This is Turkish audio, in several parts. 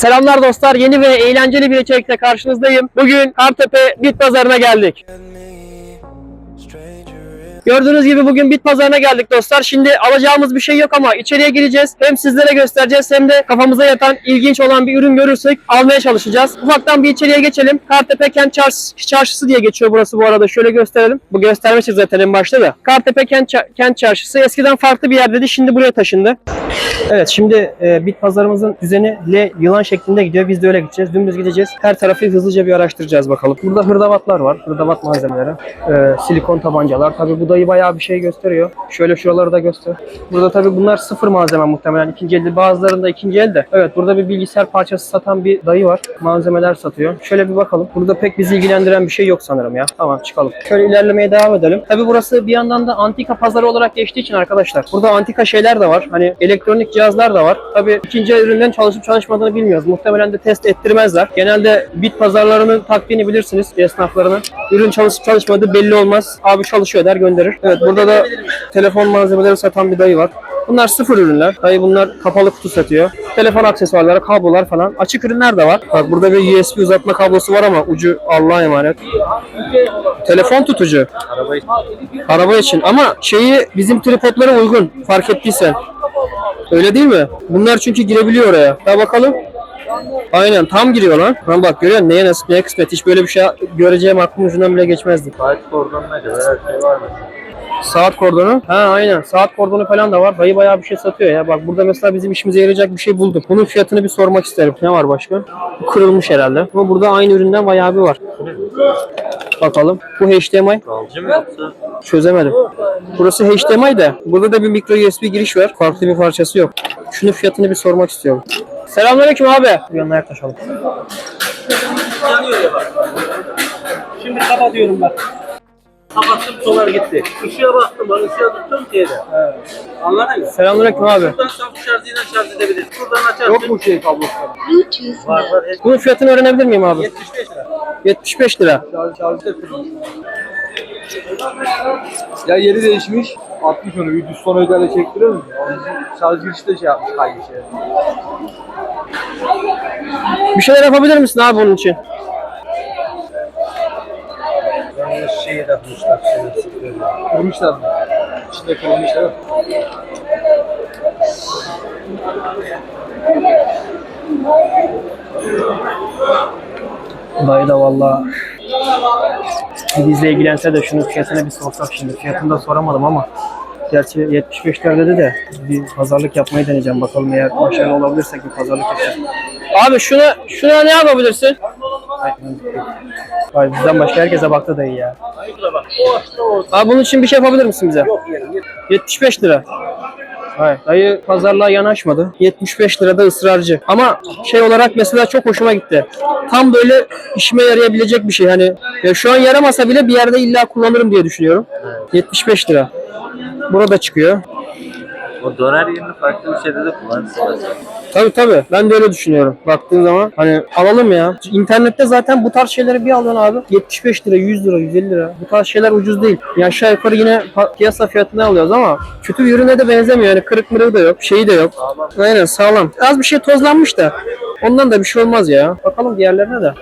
Selamlar dostlar. Yeni ve eğlenceli bir içerikle karşınızdayım. Bugün Kartepe Bit Pazarı'na geldik. Gördüğünüz gibi bugün bit pazarına geldik dostlar. Şimdi alacağımız bir şey yok ama içeriye gireceğiz. Hem sizlere göstereceğiz hem de kafamıza yatan ilginç olan bir ürün görürsek almaya çalışacağız. Ufaktan bir içeriye geçelim. Kartepe Kent Çarşısı, Çarşısı diye geçiyor burası bu arada. Şöyle gösterelim. Bu göstermiştik zaten en başta da. Kartepe Kent, Kent Çarşısı eskiden farklı bir yerdeydi. Şimdi buraya taşındı. Evet şimdi e, bit pazarımızın düzeni L yılan şeklinde gidiyor. Biz de öyle gideceğiz. Dümdüz gideceğiz. Her tarafı hızlıca bir araştıracağız bakalım. Burada hırdavatlar var. Hırdavat malzemeleri. E, silikon tabancalar. Tabi bu dayı bayağı bir şey gösteriyor. Şöyle şuraları da göster. Burada tabi bunlar sıfır malzeme muhtemelen. ikinci elde. Bazılarında ikinci elde. Evet burada bir bilgisayar parçası satan bir dayı var. Malzemeler satıyor. Şöyle bir bakalım. Burada pek bizi ilgilendiren bir şey yok sanırım ya. Tamam çıkalım. Şöyle ilerlemeye devam edelim. Tabi burası bir yandan da antika pazarı olarak geçtiği için arkadaşlar. Burada antika şeyler de var. Hani elektronik cihazlar da var. Tabi ikinci üründen çalışıp çalışmadığını bilmiyoruz. Muhtemelen de test ettirmezler. Genelde bit pazarlarının taktiğini bilirsiniz esnaflarının. Ürün çalışıp çalışmadığı belli olmaz. Abi çalışıyor der gönderir. Evet burada da telefon malzemeleri satan bir dayı var. Bunlar sıfır ürünler. Dayı bunlar kapalı kutu satıyor. Telefon aksesuarları, kablolar falan. Açık ürünler de var. Bak burada bir USB uzatma kablosu var ama ucu Allah'a emanet. Telefon tutucu. Araba için ama şeyi bizim tripodlara uygun fark ettiysen. Öyle değil mi? Bunlar çünkü girebiliyor oraya. Ya bakalım. Aynen tam giriyor lan. Lan bak görüyor musun? Neye nasip neye kısmet. Hiç böyle bir şey göreceğim aklımın ucundan bile geçmezdi. Saat kordonuna kadar her şey var mı? Saat kordonu. Ha aynen. Saat kordonu falan da var. Dayı bayağı bir şey satıyor ya. Bak burada mesela bizim işimize yarayacak bir şey buldum. Bunun fiyatını bir sormak isterim. Ne var başka? Bu kırılmış herhalde. Ama burada aynı üründen bayağı bir var. Bakalım. Bu HDMI. Kalıcı mı yoksa? Çözemedim. Burası HDMI de. Burada da bir micro USB giriş var. Farklı bir parçası yok. Şunun fiyatını bir sormak istiyorum. Selamünaleyküm abi. Bir yanına yaklaşalım. Yanıyor ya bak. Şimdi kapatıyorum bak. Kapattım solar gitti. Işığa baktım ben ışığa tuttum şeyde. Evet. Anladın mı? Selamünaleyküm abi. Buradan tam şarjıyla şarj edebiliriz. Buradan açarsın. Yok mu şey kablosu? Bluetooth Var var. Bunun fiyatını öğrenebilir miyim abi? 75 lira. 75 lira. Şarj, şarj. Ya yeri değişmiş. 60 onu. 100 son ödele çektiriyor mu? Şarj girişi de şey yapmış kaymış ya. Bir şeyler yapabilir misin abi bunun için? Yanlış şeyi. Şeyi sıkıyor. Kırmışlar mı? İçinde kırılmışlar. Dayı da valla bizle ilgilense de şunun fiyatını bir sorsak şimdi. Fiyatını da soramadım ama Gerçi 75 lira dedi de bir pazarlık yapmayı deneyeceğim. Bakalım eğer başarılı olabilirsek bir pazarlık yapacağız. Abi şuna şuna ne yapabilirsin? Ay bizden başka herkese baktı dayı ya. Şurada bak. O açta o. Abi bunun için bir şey yapabilir misin bize? Yok yani. 75 lira. Hayır. Dayı pazarlığa yanaşmadı. 75 lirada ısrarcı. Ama şey olarak mesela çok hoşuma gitti. Tam böyle işime yarayabilecek bir şey. Hani ya şu an yaramasa bile bir yerde illa kullanırım diye düşünüyorum. 75 lira. Burada çıkıyor. O döner yerini farklı bir şeyde de kullanırsın. Tabii tabii. Ben de öyle düşünüyorum. Baktığın zaman hani alalım ya. İnternette zaten bu tarz şeyleri bir alıyorsun abi. 75 lira, 100 lira, 150 lira. Bu tarz şeyler ucuz değil. Ya aşağı yukarı yine piyasa fiyatına alıyoruz ama kötü bir ürüne de benzemiyor. Yani kırık mırığı da yok. Şeyi de yok. Aynen sağlam. Az bir şey tozlanmış da. Ondan da bir şey olmaz ya. Bakalım diğerlerine de.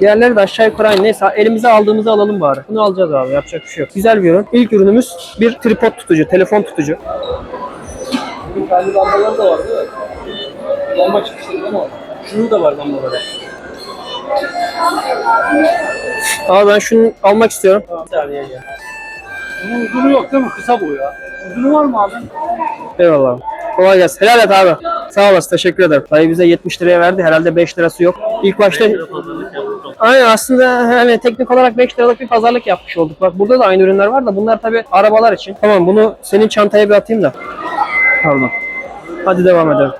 Diğerleri de aşağı yukarı aynı. Neyse elimize aldığımızı alalım bari. Bunu alacağız abi. Yapacak bir şey yok. Güzel bir ürün. İlk ürünümüz bir tripod tutucu. Telefon tutucu. Kendi lambaları da var değil mi? Lamba çıkışları değil mi? Şunu da var lambaları. Abi ben şunu almak istiyorum. Bir saniye gel. Bunun uzunu yok değil mi? Kısa bu ya. Uzunu var mı abi? Eyvallah. Kolay gelsin. Helal et abi. Sağ olasın. Teşekkür ederim. Dayı bize 70 liraya verdi. Herhalde 5 lirası yok. İlk başta Aynen aslında hani teknik olarak 5 liralık bir pazarlık yapmış olduk. Bak burada da aynı ürünler var da bunlar tabi arabalar için. Tamam bunu senin çantaya bir atayım da. Pardon. Hadi devam edelim.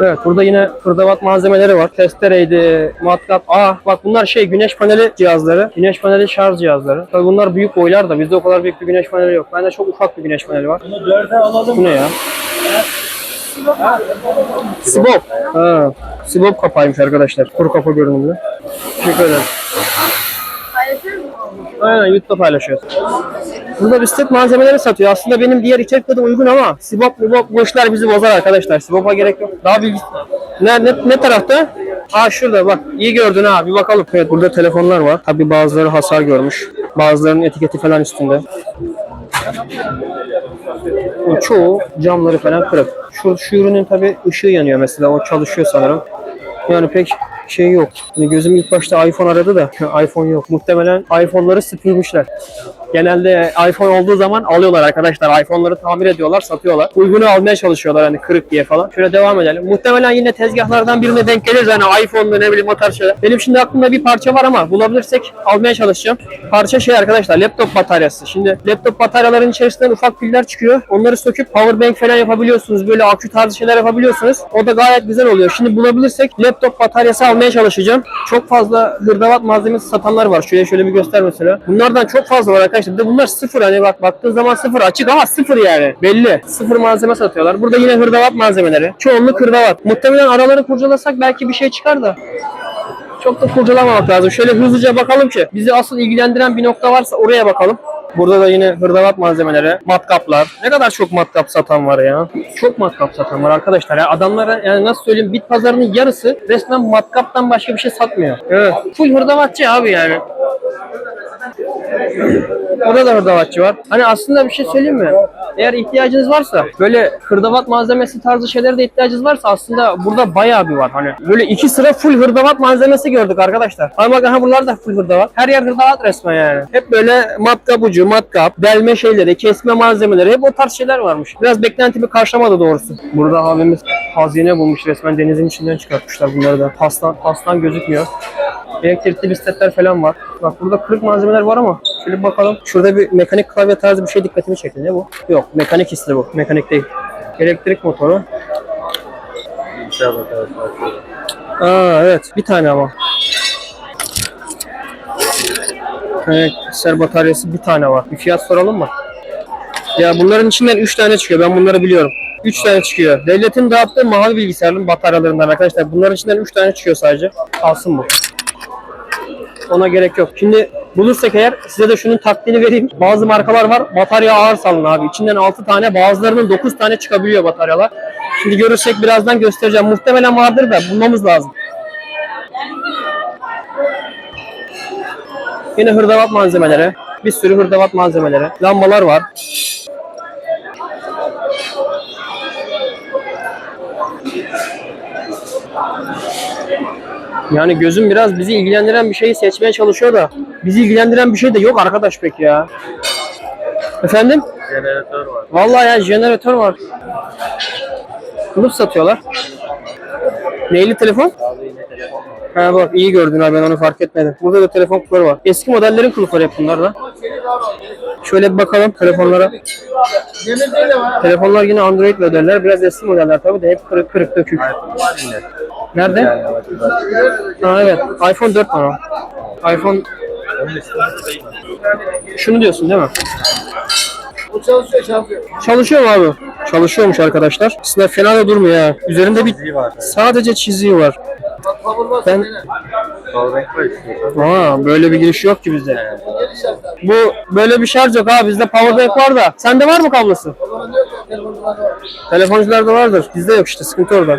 Evet burada yine hırdavat malzemeleri var. Testereydi, matkap. Aa bak bunlar şey güneş paneli cihazları. Güneş paneli şarj cihazları. Tabi bunlar büyük boylar da bizde o kadar büyük bir güneş paneli yok. Bende çok ufak bir güneş paneli var. Bunu dörde alalım. Bu ne ya? Sibop. Ha, Sibop kapağıymış arkadaşlar. Kuru kafa görünümlü. Teşekkür ederim. Aynen YouTube'da paylaşıyoruz. Burada bisiklet malzemeleri satıyor. Aslında benim diğer içerikle de uygun ama Sibop, Mibop bu işler bizi bozar arkadaşlar. Sibop'a gerek yok. Daha bilgi... Ne, ne, ne tarafta? Aa şurada bak. İyi gördün ha. Bir bakalım. Evet burada telefonlar var. Tabi bazıları hasar görmüş. Bazılarının etiketi falan üstünde. Bu çoğu camları falan kırık. Şu, şu ürünün tabi ışığı yanıyor mesela. O çalışıyor sanırım. Yani pek şey yok. Hani gözüm ilk başta iPhone aradı da iPhone yok. Muhtemelen iPhone'ları süpürmüşler. Genelde iPhone olduğu zaman alıyorlar arkadaşlar. iPhone'ları tamir ediyorlar, satıyorlar. Uygunu almaya çalışıyorlar hani kırık diye falan. Şöyle devam edelim. Muhtemelen yine tezgahlardan birine denk geliriz hani iPhone'da ne bileyim o tarz şeyler. Benim şimdi aklımda bir parça var ama bulabilirsek almaya çalışacağım. Parça şey arkadaşlar laptop bataryası. Şimdi laptop bataryaların içerisinden ufak piller çıkıyor. Onları söküp powerbank falan yapabiliyorsunuz. Böyle akü tarzı şeyler yapabiliyorsunuz. O da gayet güzel oluyor. Şimdi bulabilirsek laptop bataryası almaya çalışacağım. Çok fazla hırdavat malzemesi satanlar var. Şöyle şöyle bir göster mesela. Bunlardan çok fazla var arkadaşlar. De bunlar sıfır hani bak baktığın zaman sıfır açık ama sıfır yani. Belli. Sıfır malzeme satıyorlar. Burada yine hırdavat malzemeleri. Çoğunluk hırdavat. Muhtemelen araları kurcalasak belki bir şey çıkar da. Çok da kurcalamamak lazım. Şöyle hızlıca bakalım ki bizi asıl ilgilendiren bir nokta varsa oraya bakalım. Burada da yine hırdavat malzemeleri, matkaplar. Ne kadar çok matkap satan var ya. Çok matkap satan var arkadaşlar. Ya adamlara yani nasıl söyleyeyim bit pazarının yarısı resmen matkaptan başka bir şey satmıyor. Evet. Full hırdavatçı abi yani. Orada da hırdavatçı var. Hani aslında bir şey söyleyeyim mi? Eğer ihtiyacınız varsa böyle hırdavat malzemesi tarzı şeylere de ihtiyacınız varsa aslında burada bayağı bir var. Hani böyle iki sıra full hırdavat malzemesi gördük arkadaşlar. Ama bak aha buralar da full hırdavat. Her yer hırdavat resmen yani. Hep böyle matkap ucu, matkap, delme şeyleri, kesme malzemeleri hep o tarz şeyler varmış. Biraz beklentimi karşılamadı doğrusu. Burada abimiz hazine bulmuş resmen denizin içinden çıkartmışlar bunları da. Pastan, pastan gözükmüyor. Elektrikli bisikletler falan var. Bak burada kırık malzemeler var ama şöyle bakalım. Şurada bir mekanik klavye tarzı bir şey dikkatimi çekti. Ne bu? Yok mekanik hisli bu. Mekanik değil. Elektrik motoru. Açıyorum. Aa evet bir tane ama. Bilgisayar bataryası bir tane var. Bir fiyat soralım mı? Ya bunların içinden 3 tane çıkıyor. Ben bunları biliyorum. 3 tane çıkıyor. Devletin dağıttığı mahalle bilgisayarların bataryalarından arkadaşlar. Bunların içinden 3 tane çıkıyor sadece. Kalsın bu. Ona gerek yok. Şimdi bulursak eğer size de şunun taktiğini vereyim. Bazı markalar var. Batarya ağır salın abi. İçinden 6 tane bazılarının 9 tane çıkabiliyor bataryalar. Şimdi görürsek birazdan göstereceğim. Muhtemelen vardır da bulmamız lazım. Yine hırdavat malzemeleri. Bir sürü hırdavat malzemeleri. Lambalar var. Yani gözüm biraz bizi ilgilendiren bir şeyi seçmeye çalışıyor da bizi ilgilendiren bir şey de yok arkadaş pek ya. Efendim? Jeneratör var. Vallahi ya jeneratör var. Kılıf satıyorlar. Neyli telefon? Ha bak iyi gördün abi ben onu fark etmedim. Burada da telefon kılıfları var. Eski modellerin kılıfları hep bunlar da. Şöyle bir bakalım telefonlara. Telefonlar yine Android modeller. Biraz eski modeller tabii de hep kırık kırık dökük. Nerede? Ha evet. iPhone 4 var o. iPhone şunu diyorsun değil mi? O çalışıyor çalışıyor. Çalışıyor mu abi? Çalışıyormuş arkadaşlar. Aslında fena da durmuyor ha. Üzerinde bir Çiziği var. sadece çiziği var. Ben. Aa, böyle bir giriş yok ki bizde. Bu böyle bir şarj yok ha bizde powerbank var da. Sende var mı kablosu? Telefoncularda vardır. Bizde yok işte sıkıntı orada.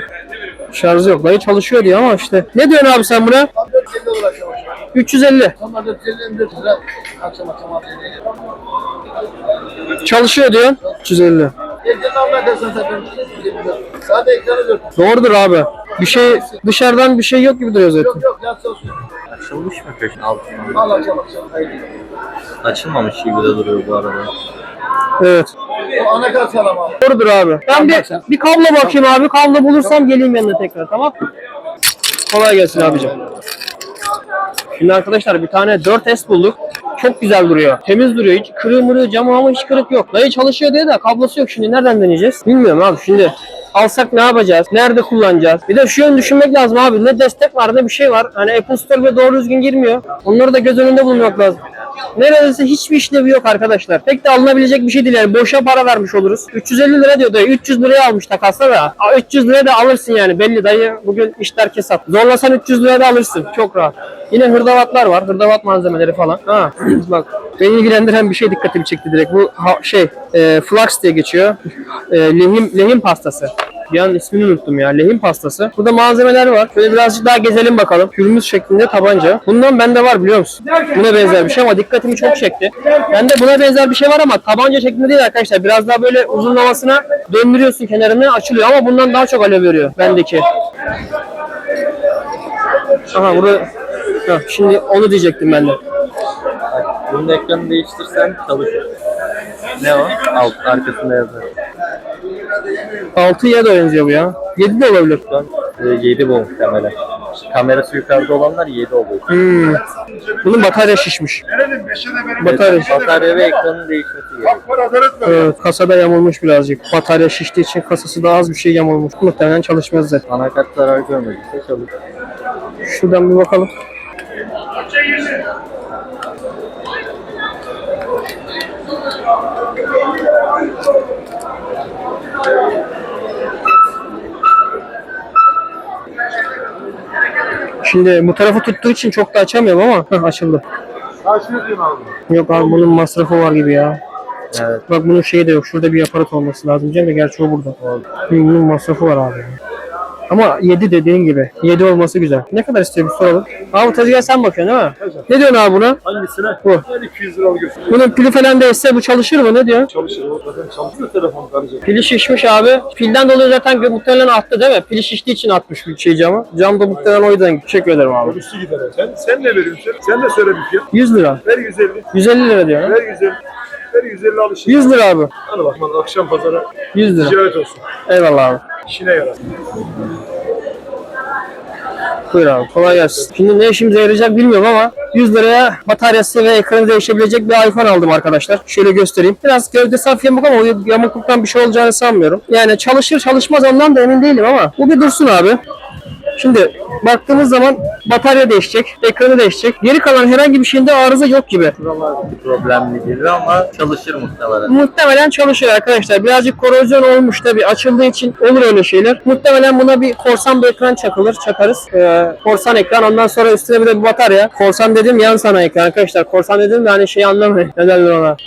Şarjı yok. Dayı çalışıyor diyor ama işte. Ne diyorsun abi sen buna? Tam 450 olur akşam akşam. 350. Tam 450 400 lira. Akşam akşam abi. Çalışıyor diyorsun. 350. Ekranı almaya dersen zaten. Sadece ekranı dört. Doğrudur abi. Bir şey dışarıdan bir şey yok gibi duruyor zaten. Yok yok yaz çalışıyor. Açılmış mı köşün altından? Al akşam akşam. Haydi. Açılmamış gibi de duruyor bu arada. Evet. Anakart sağlam abi. Doğrudur abi. Ben bir, bir kablo bakayım abi. Kablo bulursam geleyim yanına tekrar tamam Kolay gelsin abicim. Şimdi arkadaşlar bir tane 4S bulduk. Çok güzel duruyor. Temiz duruyor. Hiç kırığı mırığı camı ama hiç kırık yok. Dayı çalışıyor diye de kablosu yok. Şimdi nereden deneyeceğiz? Bilmiyorum abi. Şimdi alsak ne yapacağız? Nerede kullanacağız? Bir de şu yön düşünmek lazım abi. Ne destek var ne bir şey var. Hani Apple Store ve doğru düzgün girmiyor. Onları da göz önünde bulunmak lazım. Neredeyse hiçbir işlevi yok arkadaşlar. Pek de alınabilecek bir şey değil yani. Boşa para vermiş oluruz. 350 lira diyor dayı. 300 liraya almış takasla da. Aa, 300 liraya da alırsın yani. Belli dayı bugün işler kesat. Zorlasan 300 liraya da alırsın. Çok rahat. Yine hırdavatlar var. Hırdavat malzemeleri falan. Ha bak beni ilgilendiren bir şey dikkatimi çekti direkt. Bu şey e, flax diye geçiyor. E, lehim lehim pastası. Bir an ismini unuttum ya. Lehim pastası. Burada malzemeler var. Şöyle birazcık daha gezelim bakalım. Pürmüz şeklinde tabanca. Bundan bende var biliyor musun? Buna benzer bir şey ama dikkatimi çok çekti. Bende buna benzer bir şey var ama tabanca şeklinde değil arkadaşlar. Biraz daha böyle uzunlamasına döndürüyorsun kenarını açılıyor ama bundan daha çok alev veriyor bendeki. Aha burada Ha, şimdi onu diyecektim ben de. Bunun ekranı değiştirsen çalışır. Ne o? Alt arkasında yazar. 6'ya da benziyor bu ya. 7 de olabilir. Şu an 7 bu muhtemelen. Kamerası yukarıda olanlar 7 oluyor. Hmm. Bunun batarya şişmiş. Batarya. Batarya ve ekranın değişmesi gerekiyor. Evet, kasada yamulmuş birazcık. Batarya şiştiği için kasası da az bir şey yamulmuş. Muhtemelen çalışmaz zaten. Anakart zarar görmediyse çalışır. Şuradan bir bakalım. Şimdi bu tarafı tuttuğu için çok da açamıyorum ama Heh, açıldı. Yok abi bunun masrafı var gibi ya. Evet. Bak bunun şeyi de yok. Şurada bir aparat olması lazım diyeceğim de gerçi o burada. Hı, Bunun masrafı var abi. Ama 7 dediğin gibi. 7 olması güzel. Ne kadar istiyor bir soralım. Abi tezgah sen bakıyorsun değil mi? Ne diyorsun abi buna? Hangisine? Bu. Ben 200 lira götür. Bunun pili falan değişse bu çalışır mı? Ne diyorsun? Çalışır. O zaten çalışıyor telefon karıcı. Pili şişmiş abi. Pilden dolayı zaten muhtemelen attı değil mi? Pili şiştiği için atmış bir şey camı. Cam da muhtemelen o yüzden. Teşekkür ederim abi. Üstü gider. Sen, sen ne veriyorsun? Sen de söyle bir fiyat. 100 lira. Ver 150. 150 lira diyor. Ver 150. Ver 150 alışın. 100 lira abi. Hadi bak, akşam pazara 100 lira. ticaret olsun. Eyvallah abi. İşine yarar. Buyur abi kolay gelsin. Şimdi ne işimize yarayacak bilmiyorum ama 100 liraya bataryası ve ekranı değişebilecek bir iPhone aldım arkadaşlar. Şöyle göstereyim. Biraz gövdesi hafif yamuk ama o yamukluktan bir şey olacağını sanmıyorum. Yani çalışır çalışmaz ondan da emin değilim ama bu bir dursun abi. Şimdi baktığımız zaman batarya değişecek, ekranı değişecek. Geri kalan herhangi bir şeyinde arıza yok gibi. Problemli değil ama çalışır muhtemelen. Muhtemelen çalışıyor arkadaşlar. Birazcık korozyon olmuş tabi açıldığı için olur öyle şeyler. Muhtemelen buna bir korsan bir ekran çakılır, çakarız. Ee, korsan ekran ondan sonra üstüne bir de bir batarya. Korsan dedim yan sana ekran arkadaşlar. Korsan dedim de hani şey anlamayın. Ne derler ona?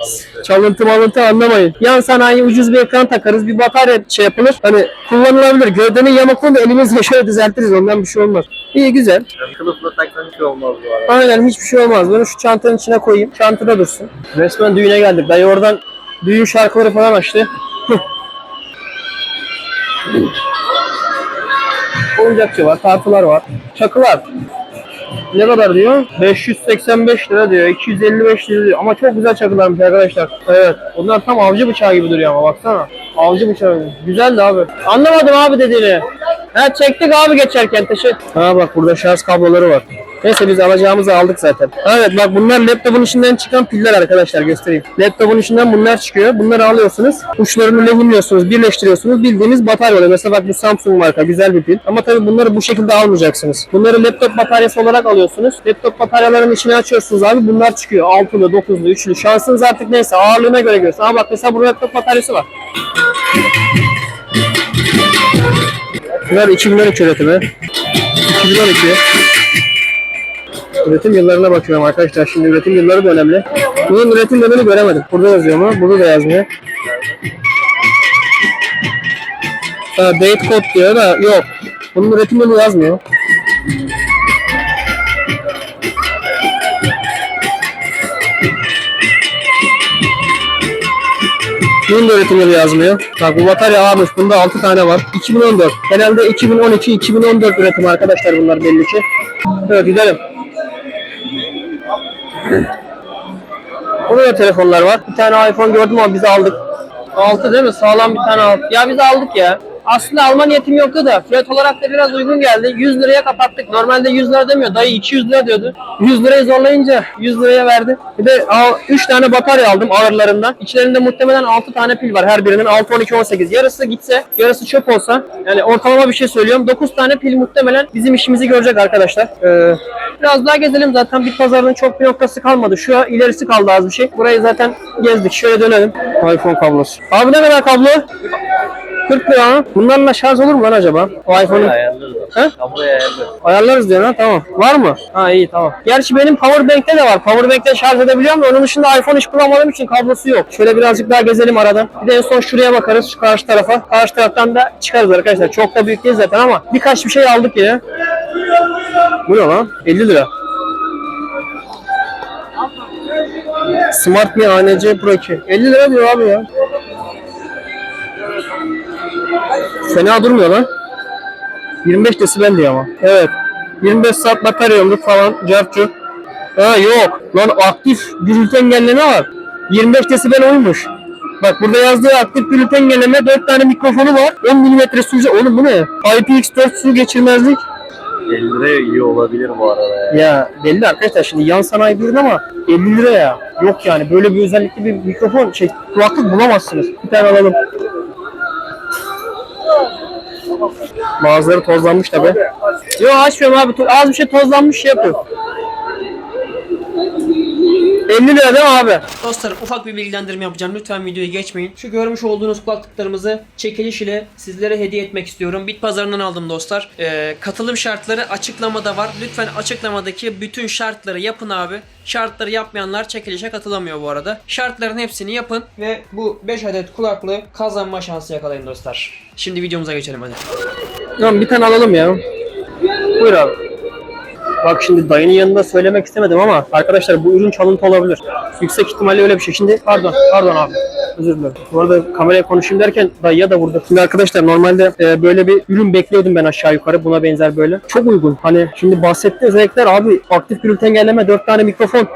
Çalıntı malıntı anlamayın. Yan sanayi ucuz bir ekran takarız. Bir batarya şey yapılır. Hani kullanılabilir. Gövdenin da elimizle şöyle düzeltiriz. Ondan bir şey olmaz. İyi güzel. Kılıfla taksan hiç olmaz bu arada. Aynen hiçbir şey olmaz. Bunu şu çantanın içine koyayım. Çantada dursun. Resmen düğüne geldik. Dayı oradan düğün şarkıları falan açtı. Oyuncakçı var, tartılar var. Çakılar. Ne kadar diyor? 585 lira diyor, 255 lira diyor. Ama çok güzel çakılarmış arkadaşlar. Evet. Onlar tam avcı bıçağı gibi duruyor ama baksana. Avcı bıçağı. Güzel de abi. Anlamadım abi dediğini. Ha çektik abi geçerken teşekkür. Ha bak burada şarj kabloları var. Neyse biz alacağımızı aldık zaten. Evet bak bunlar laptopun içinden çıkan piller arkadaşlar göstereyim. Laptopun içinden bunlar çıkıyor. Bunları alıyorsunuz. Uçlarını lehimliyorsunuz, birleştiriyorsunuz. Bildiğiniz batarya oluyor. Mesela bak bu Samsung marka güzel bir pil. Ama tabii bunları bu şekilde almayacaksınız. Bunları laptop bataryası olarak alıyorsunuz. Laptop bataryalarının içine açıyorsunuz abi. Bunlar çıkıyor. Altılı, dokuzlu, üçlü. Şansınız artık neyse. Ağırlığına göre görüyorsun. Ama bak mesela burada laptop bataryası var. Bunlar 2013 üretimi. 2012. Üretim yıllarına bakıyorum arkadaşlar. Şimdi üretim yılları da önemli. Bunun üretim yılını göremedim. Burada yazıyor mu? Burada da yazmıyor. Ha, date code diyor da yok. Bunun üretim yılı yazmıyor. Bunun da üretim yılı yazmıyor. Bak bu batarya almış. Bunda 6 tane var. 2014. Genelde 2012-2014 üretim arkadaşlar bunlar belli ki. Evet gidelim. Burada da telefonlar var. Bir tane iPhone gördüm ama biz aldık. 6 değil mi? Sağlam bir tane aldık. Ya biz aldık ya. Aslında alma niyetim yoktu da fiyat olarak da biraz uygun geldi. 100 liraya kapattık. Normalde 100 lira demiyor. Dayı 200 lira diyordu. 100 lirayı zorlayınca 100 liraya verdi. Bir de 3 tane batarya aldım ağırlarından. İçlerinde muhtemelen 6 tane pil var her birinin. 6, 12, 18. Yarısı gitse, yarısı çöp olsa yani ortalama bir şey söylüyorum. 9 tane pil muhtemelen bizim işimizi görecek arkadaşlar. Ee, biraz daha gezelim zaten bit pazarının çok bir noktası kalmadı. Şu ilerisi kaldı az bir şey. Burayı zaten gezdik. Şöyle dönelim. iPhone kablosu. Abi ne kadar kablo? 40 lira ha. Bunlarla şarj olur mu lan acaba? O iPhone'un Ayarlarız. He? Kabloyu ayarlarız. ayarlarız diyor ha tamam. Var mı? Ha iyi tamam. Gerçi benim powerbank'te de var. Powerbank'te şarj edebiliyorum da onun dışında iPhone hiç kullanmadığım için kablosu yok. Şöyle birazcık daha gezelim aradan. Bir de en son şuraya bakarız şu karşı tarafa. Karşı taraftan da çıkarız arkadaşlar. Çok da büyük değil zaten ama birkaç bir şey aldık yine. Bu ne lan? 50 lira. Smart Mi ANC Pro 2. 50 lira diyor abi ya. Fena durmuyor lan. 25 desibel diyor ama. Evet. 25 saat batarya ömrü falan. Cartçu. Ha yok. Lan aktif gürültü engelleme var. 25 desibel oymuş. Bak burada yazdığı aktif gürültü engelleme 4 tane mikrofonu var. 10 mm sürücü. Oğlum bu ne? IPX4 su geçirmezlik. 50 liraya iyi olabilir bu arada ya. Ya belli arkadaşlar şimdi yan sanayi bir ama 50 lira ya. Yok yani böyle bir özellikli bir mikrofon şey kulaklık bulamazsınız. Bir tane alalım. Bazıları tozlanmış tabi. Yok açmıyorum abi. Az bir şey tozlanmış şey yapıyor. 50 lira değil mi abi? Dostlar ufak bir bilgilendirme yapacağım. Lütfen videoyu geçmeyin. Şu görmüş olduğunuz kulaklıklarımızı çekiliş ile sizlere hediye etmek istiyorum. Bit pazarından aldım dostlar. Ee, katılım şartları açıklamada var. Lütfen açıklamadaki bütün şartları yapın abi. Şartları yapmayanlar çekilişe katılamıyor bu arada. Şartların hepsini yapın ve bu 5 adet kulaklığı kazanma şansı yakalayın dostlar. Şimdi videomuza geçelim hadi. Tamam bir tane alalım ya. Buyur abi. Bak şimdi dayının yanında söylemek istemedim ama arkadaşlar bu ürün çalıntı olabilir. Yüksek ihtimalle öyle bir şey. Şimdi pardon, pardon abi. Özür dilerim. Bu arada kameraya konuşayım derken dayıya da vurdu. Şimdi arkadaşlar normalde e, böyle bir ürün bekliyordum ben aşağı yukarı buna benzer böyle. Çok uygun. Hani şimdi bahsettiği özellikler abi aktif gürültü engelleme 4 tane mikrofon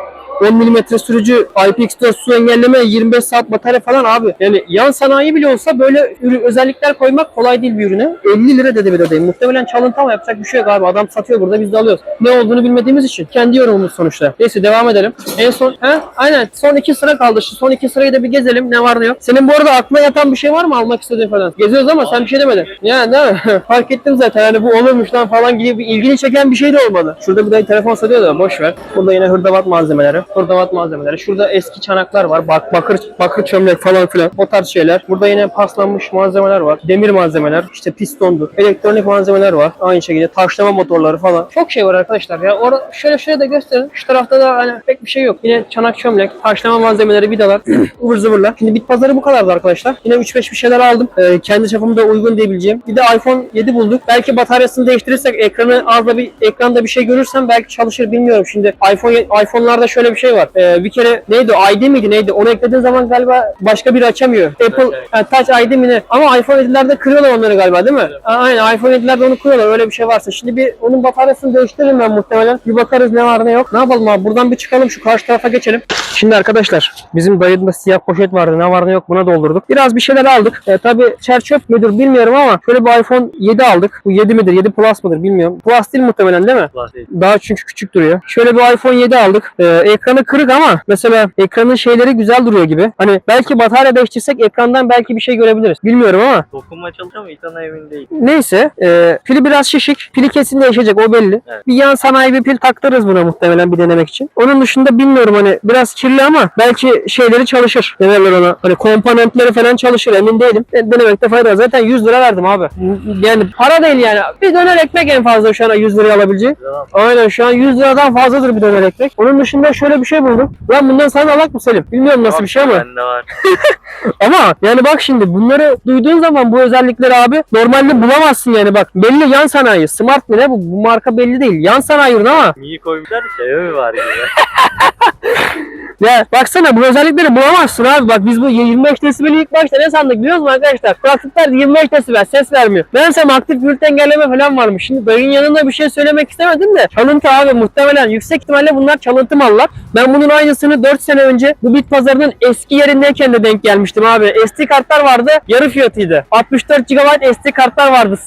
10 mm sürücü, IPX4 su engelleme, 25 saat batarya falan abi. Yani yan sanayi bile olsa böyle ürün, özellikler koymak kolay değil bir ürüne. 50 lira dedi bir de dayım. Muhtemelen çalıntı ama yapacak bir şey yok abi. Adam satıyor burada biz de alıyoruz. Ne olduğunu bilmediğimiz için. Kendi yorumumuz sonuçta. Neyse devam edelim. En son, he? Aynen. Son iki sıra kaldı. Şu son iki sırayı da bir gezelim. Ne var ne yok. Senin bu arada aklına yatan bir şey var mı almak istediğin falan? Geziyoruz ama sen bir şey demedin. Yani değil mi? Fark ettim zaten. Hani bu olurmuş lan falan gibi ilgini çeken bir şey de olmadı. Şurada bir dayı telefon satıyor da boş ver. Burada yine hırdavat malzemeleri. Hırdavat malzemeleri. Şurada eski çanaklar var. Bak bakır bakır çömlek falan filan. O tarz şeyler. Burada yine paslanmış malzemeler var. Demir malzemeler. işte pistondur. Elektronik malzemeler var. Aynı şekilde taşlama motorları falan. Çok şey var arkadaşlar ya. Orada şöyle şöyle de gösterin. Şu tarafta da hani pek bir şey yok. Yine çanak çömlek, taşlama malzemeleri, vidalar, ıvır zıvırlar. Şimdi bit pazarı bu kadardı arkadaşlar. Yine 3-5 bir şeyler aldım. Ee, kendi çapımda uygun diyebileceğim. Bir de iPhone 7 bulduk. Belki bataryasını değiştirirsek ekranı az da bir ekranda bir şey görürsem belki çalışır bilmiyorum. Şimdi iPhone iPhone'larda şöyle bir şey var. Ee, bir kere neydi o ID miydi neydi? Onu eklediğin zaman galiba başka biri açamıyor. Apple evet. Touch ID mi ne? Ama iPhone 7'lerde kırıyorlar onları galiba değil mi? A- Aynen iPhone 7'lerde onu kırıyorlar öyle bir şey varsa. Şimdi bir onun bataryasını değiştiririm ben muhtemelen. Bir bakarız ne var ne yok. Ne yapalım abi buradan bir çıkalım şu karşı tarafa geçelim. Şimdi arkadaşlar bizim dayında siyah poşet vardı ne var ne yok buna doldurduk. Biraz bir şeyler aldık. E, tabi çer çöp müdür bilmiyorum ama şöyle bir iPhone 7 aldık. Bu 7 midir 7 Plus mıdır bilmiyorum. Plus değil muhtemelen değil mi? Bahsedeyim. Daha çünkü küçük duruyor. Şöyle bir iPhone 7 aldık. Ee, ekranı kırık ama mesela ekranın şeyleri güzel duruyor gibi. Hani belki batarya değiştirsek ekrandan belki bir şey görebiliriz. Bilmiyorum ama Dokunma çalışıyor ama İtana emin değil. neyse. e, pili biraz şişik. Pili kesin değişecek o belli. Evet. Bir yan sanayi bir pil taktırırız buna muhtemelen bir denemek için. Onun dışında bilmiyorum hani biraz kirli ama belki şeyleri çalışır. Ne derler ona? Hani komponentleri falan çalışır emin değilim. E, denemekte fayda var. Zaten 100 lira verdim abi. Yani para değil yani. Bir döner ekmek en fazla şu an 100 liraya alabileceği. Aynen şu an 100 liradan fazladır bir döner ekmek. Onun dışında şöyle bir şey buldum. Lan bundan sana alak mı Selim? Bilmiyorum nasıl bir şey ama. Bende var. Ama yani bak şimdi bunları duyduğun zaman bu özellikleri abi normalde bulamazsın yani bak. Belli yan sanayi. Smart mı ne bu? Bu marka belli değil. Yan sanayi ürün ama İyi koymuşlar şey mi var gibi. Ya baksana bu özellikleri bulamazsın abi. Bak biz bu 25 desibeli ilk başta ne sandık biliyor musun arkadaşlar? Kulaklıklar 25 desibel ses vermiyor. Meğersem aktif gürültü engelleme falan varmış. Şimdi dayın yanında bir şey söylemek istemedim de. Çalıntı abi muhtemelen yüksek ihtimalle bunlar çalıntı mallar. Ben bunun aynısını 4 sene önce bu bit pazarının eski yerindeyken de denk gelmiştim abi. SD kartlar vardı yarı fiyatıydı. 64 GB SD kartlar vardı.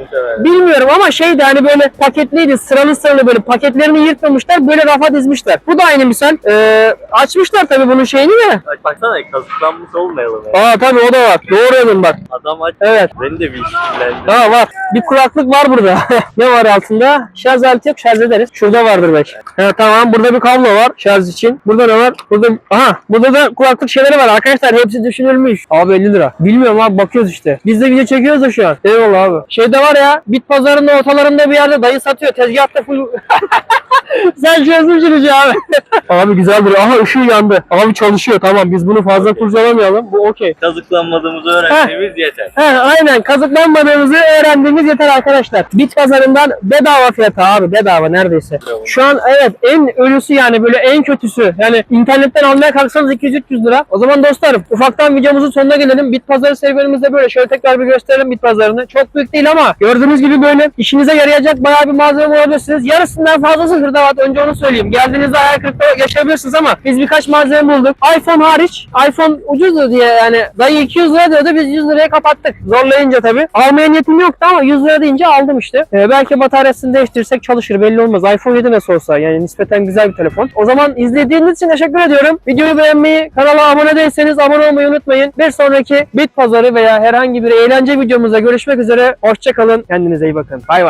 Muhtemelen. Bilmiyorum ama şeydi hani böyle paketliydi sıralı sıralı böyle paketlerini yırtmamışlar böyle rafa dizmişler. Bu da aynı misal. Ee, açmışlar tabii bunun şeyini de. Bak baksana kazıklanmış olmayalım ya. Aa tabii o da var. Doğru dedin bak. Adam aç. Evet. Beni de bir işkillendirdi. Ha var. Bir kulaklık var burada. ne var altında? Şarj aleti yok şarj ederiz. Şurada vardır belki. Ha, tamam burada bir kablo var şarj için. Burada ne var? Burada aha burada da kulaklık şeyleri var arkadaşlar. Hepsi düşünülmüş. Abi 50 lira. Bilmiyorum abi bakıyoruz işte. Biz de video çekiyoruz da şu an. Eyvallah abi. Şeyde var ya bit pazarında ortalarında bir yerde dayı satıyor. Tezgahta full Sen çözdün şunu abi. abi güzel duruyor. Aha ışığı yandı. Abi çalışıyor tamam biz bunu fazla kurcalamayalım. Bu okey. Kazıklanmadığımızı öğrendiğimiz yeter. He aynen kazıklanmadığımızı öğrendiğimiz yeter arkadaşlar. Bit pazarından bedava fiyatı abi bedava neredeyse. Şu an evet en ölüsü yani böyle en kötüsü. Yani internetten almaya kalksanız 200-300 lira. O zaman dostlarım ufaktan videomuzun sonuna gelelim. Bit pazarı serüvenimizde böyle şöyle tekrar bir gösterelim bit pazarını. Çok büyük değil ama gördüğünüz gibi böyle işinize yarayacak bayağı bir malzeme bulabilirsiniz. Yarısından fazlası hırdavat önce onu söyleyeyim. Geldiğinizde hayal kırıklığı yaşayabilirsiniz ama biz birkaç malzeme bulduk. iPhone hariç. iPhone ucuzdu diye yani dayı 200 lira diyordu biz 100 liraya kapattık. Zorlayınca tabii. Almaya niyetim yoktu ama 100 lira deyince aldım işte. Ee, belki bataryasını değiştirirsek çalışır belli olmaz. iPhone 7 nasıl olsa yani nispeten güzel bir telefon. O zaman izlediğiniz için teşekkür ediyorum. Videoyu beğenmeyi, kanala abone değilseniz abone olmayı unutmayın. Bir sonraki bit pazarı veya herhangi bir eğlence videomuzda görüşmek üzere. Hoşçakalın. Kendinize iyi bakın. Bay bay.